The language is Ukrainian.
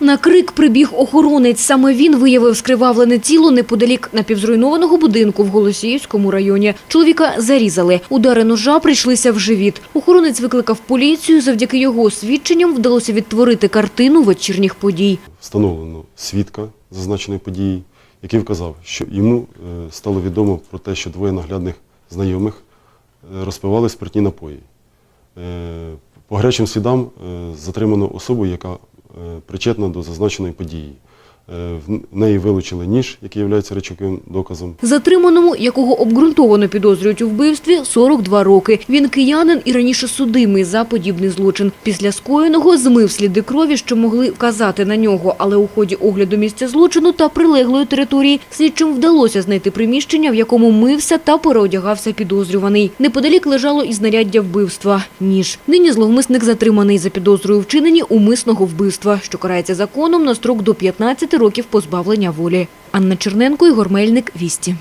На крик прибіг охоронець. Саме він виявив скривавлене тіло неподалік напівзруйнованого будинку в Голосіївському районі. Чоловіка зарізали. Удари ножа прийшлися в живіт. Охоронець викликав поліцію. Завдяки його свідченням вдалося відтворити картину вечірніх подій. Встановлено свідка зазначеної події, який вказав, що йому е, стало відомо про те, що двоє наглядних знайомих е, розпивали спиртні напої. Е, По гарячим слідам затримано особу, яка причетна до зазначеної події. Е, В неї вилучили ніж, який є речовим доказом. Затриманому, якого обґрунтовано підозрюють у вбивстві, 42 роки. Він киянин і раніше судимий за подібний злочин. Після скоєного змив сліди крові, що могли вказати на нього, але у ході огляду місця злочину та прилеглої території слідчим вдалося знайти приміщення, в якому мився та переодягався підозрюваний. Неподалік лежало і знаряддя вбивства – ніж. Нині зловмисник затриманий за підозрою вчинені умисного вбивства, що карається законом на строк до 15 років позбавлення волі. Анна Черненко, Ігор Мельник, Вісті.